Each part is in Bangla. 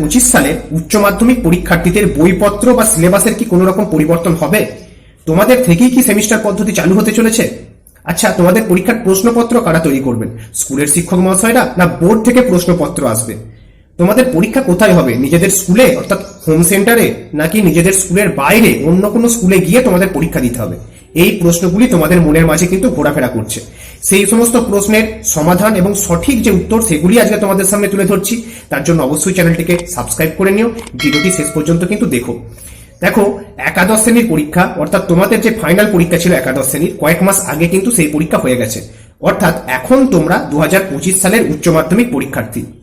পঁচিশ সালে উচ্চ মাধ্যমিক পরীক্ষার্থীদের বইপত্র বা সিলেবাসের কি কোনো রকম পরিবর্তন হবে? তোমাদের থেকেই কি সেমিস্টার পদ্ধতি চালু হতে চলেছে? আচ্ছা তোমাদের পরীক্ষার প্রশ্নপত্র কারা তৈরি করবেন? স্কুলের শিক্ষক মহাশয়রা না বোর্ড থেকে প্রশ্নপত্র আসবে? তোমাদের পরীক্ষা কোথায় হবে? নিজেদের স্কুলে, অর্থাৎ হোম সেন্টারে, নাকি নিজেদের স্কুলের বাইরে অন্য কোনো স্কুলে গিয়ে তোমাদের পরীক্ষা দিতে হবে? এই প্রশ্নগুলি তোমাদের মনের মাঝে কিন্তু ঘোরাফেরা করছে। সেই সমস্ত প্রশ্নের সমাধান এবং সঠিক যে উত্তর, সেগুলি আজকে তোমাদের সামনে তুলে ধরছি। তার জন্য অবশ্যই চ্যানেলটিকে সাবস্ক্রাইব করে নিও। ভিডিওটি শেষ পর্যন্ত কিন্তু দেখো। দেখো, একাদশ শ্রেণির পরীক্ষা, অর্থাৎ তোমাদের যে ফাইনাল পরীক্ষা ছিল একাদশ শ্রেণির, কয়েক মাস আগে কিন্তু সেই পরীক্ষা হয়ে গেছে। অর্থাৎ এখন তোমরা দু হাজার পঁচিশ সালের উচ্চ মাধ্যমিক পরীক্ষার্থী।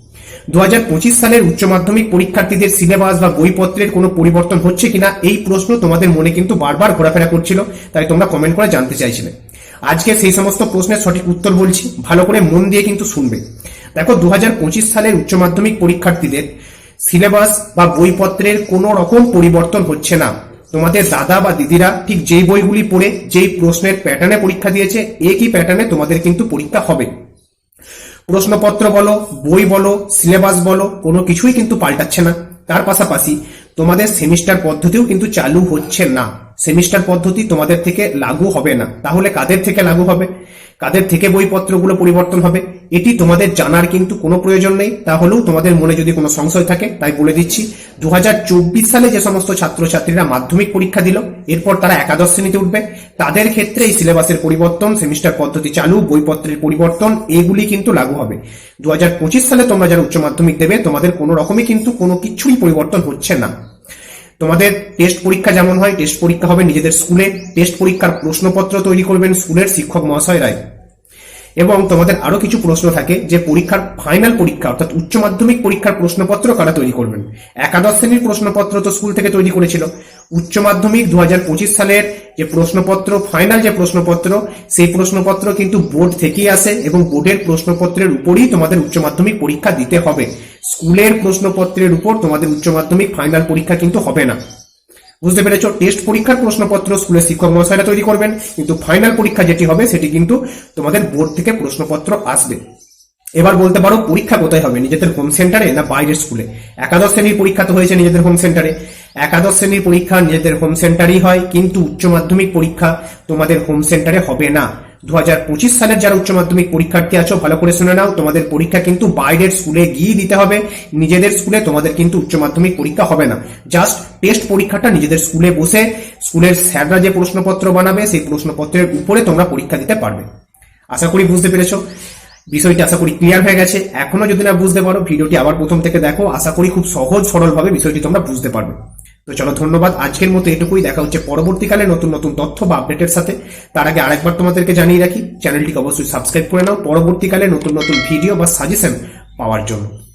দু হাজার পঁচিশ সালের উচ্চ মাধ্যমিক পরীক্ষার্থীদের সিলেবাস বা বইপত্রের কোনো পরিবর্তন হচ্ছে কিনা এই প্রশ্ন তোমাদের মনে কিন্তু বারবার ঘোরাফেরা করছিল, তাই তোমরা কমেন্ট করে জানতে চাইছিলে। আজকে সেই সমস্ত প্রশ্নের সঠিক উত্তর বলছি, ভালো করে মন দিয়ে কিন্তু শুনবে। দেখো দু হাজার পঁচিশ সালের উচ্চ মাধ্যমিক পরীক্ষার্থীদের সিলেবাস বা বইপত্রের কোনো রকম পরিবর্তন হচ্ছে না। তোমাদের দাদা বা দিদিরা ঠিক যেই বইগুলি পড়ে, যেই প্রশ্নের প্যাটার্নে পরীক্ষা দিয়েছে, একই প্যাটার্নে তোমাদের কিন্তু পরীক্ষা হবে। প্রশ্নপত্র বলো, বই বলো, সিলেবাস বলো, কোনো কিছুই কিন্তু পাল্টাচ্ছে না। তার পাশাপাশি তোমাদের সেমিস্টার পদ্ধতিও কিন্তু চালু হচ্ছে না। সেমিস্টার পদ্ধতি তোমাদের থেকে লাগু হবে না। তাহলে কাদের থেকে লাগু হবে? কাদের থেকে বইপত্রগুলো পরিবর্তন হবে? এটি তোমাদের জানার কিন্তু কোনো প্রয়োজন নেই। তাহলেও তোমাদের মনে যদি কোনো সংশয় থাকে, তাই বলে দিচ্ছি দু হাজার চব্বিশ সালে যে সমস্ত ছাত্রছাত্রীরা মাধ্যমিক পরীক্ষা দিল, এরপর তারা একাদশ শ্রেণীতে উঠবে। তাদের ক্ষেত্রে এই সিলেবাসের পরিবর্তন, সেমিস্টার পদ্ধতি চালু, বইপত্রের পরিবর্তন, এগুলি কিন্তু লাগু হবে। দু হাজার পঁচিশ সালে তোমরা যারা উচ্চ মাধ্যমিক দেবে, তোমাদের কোনো রকমই কিন্তু কোনো কিছুই পরিবর্তন হচ্ছে না। তোমাদের টেস্ট পরীক্ষা যেমন হয় টেস্ট পরীক্ষা হবে নিজেদের স্কুলে টেস্ট পরীক্ষার প্রশ্নপত্র তৈরি করবেন স্কুলের শিক্ষক মহাশয়রাই এবং তোমাদের আরও কিছু প্রশ্ন থাকে যে পরীক্ষার ফাইনাল পরীক্ষা, অর্থাৎ উচ্চ মাধ্যমিক পরীক্ষার প্রশ্নপত্র কারা তৈরি করবেন? একাদশ শ্রেণির প্রশ্নপত্র তো স্কুল থেকে তৈরি করেছিল। উচ্চ মাধ্যমিক দু হাজার পঁচিশ সালের যে প্রশ্নপত্র ফাইনাল যে প্রশ্নপত্র, সেই প্রশ্নপত্র কিন্তু বোর্ড থেকেই আসে এবং বোর্ডের প্রশ্নপত্রের উপরই তোমাদের উচ্চ মাধ্যমিক পরীক্ষা দিতে হবে। স্কুলের প্রশ্নপত্রের উপর তোমাদের উচ্চ মাধ্যমিক ফাইনাল পরীক্ষা কিন্তু হবে না। বুঝতে পেরেছ? টেস্ট পরীক্ষার প্রশ্নপত্র স্কুলের শিক্ষক মহাশয়রা তৈরি করবেন। কিন্তু ফাইনাল পরীক্ষা যেটি হবে, সেটি কিন্তু তোমাদের বোর্ড থেকে প্রশ্নপত্র আসবে। এবার বলতে পারো, পরীক্ষা কোথায় হবে? নিজেদের হোম সেন্টারে না বাইরের স্কুলে একাদশ শ্রেণির পরীক্ষা তো হয়েছে নিজেদের হোম সেন্টারে একাদশ শ্রেণির পরীক্ষা নিজেদের হোম সেন্টারেই হয়, কিন্তু উচ্চ মাধ্যমিক পরীক্ষা তোমাদের হোম সেন্টারে হবে না। দু হাজার পঁচিশ সালের যারা উচ্চ মাধ্যমিক পরীক্ষার্থী আছো, ভালো করে শুনে নাও। তোমাদের পরীক্ষা কিন্তু বাইরের স্কুলে গিয়ে দিতে হবে। নিজেদের স্কুলে তোমাদের কিন্তু উচ্চ মাধ্যমিক পরীক্ষা হবে না। জাস্ট টেস্ট পরীক্ষাটা নিজেদের স্কুলে বসে স্কুলের স্যাররা যে প্রশ্নপত্র বানাবে, সেই প্রশ্নপত্রের উপরে তোমরা পরীক্ষা দিতে পারবে। আশা করি বুঝতে পেরেছ। বিষয়টি আশা করি ক্লিয়ার হয়ে গেছে। এখনও যদি না বুঝতে পারো, ভিডিওটি আবার প্রথম থেকে দেখো। আশা করি খুব সহজ সরলভাবে বিষয়টি তোমরা বুঝতে পারবে। তো চলো ধন্যবাদ। আজকের মতো এটুকুই। দেখা হচ্ছে পরবর্তীকালে নতুন নতুন তথ্য বা আপডেটের সাথে। তার আগে আরেকবার তোমাদেরকে জানিয়ে রাখি, চ্যানেলটিকে অবশ্যই সাবস্ক্রাইব করে নাও। পরবর্তীকালে নতুন নতুন ভিডিও বা সাজেশন পাওয়ার জন্য।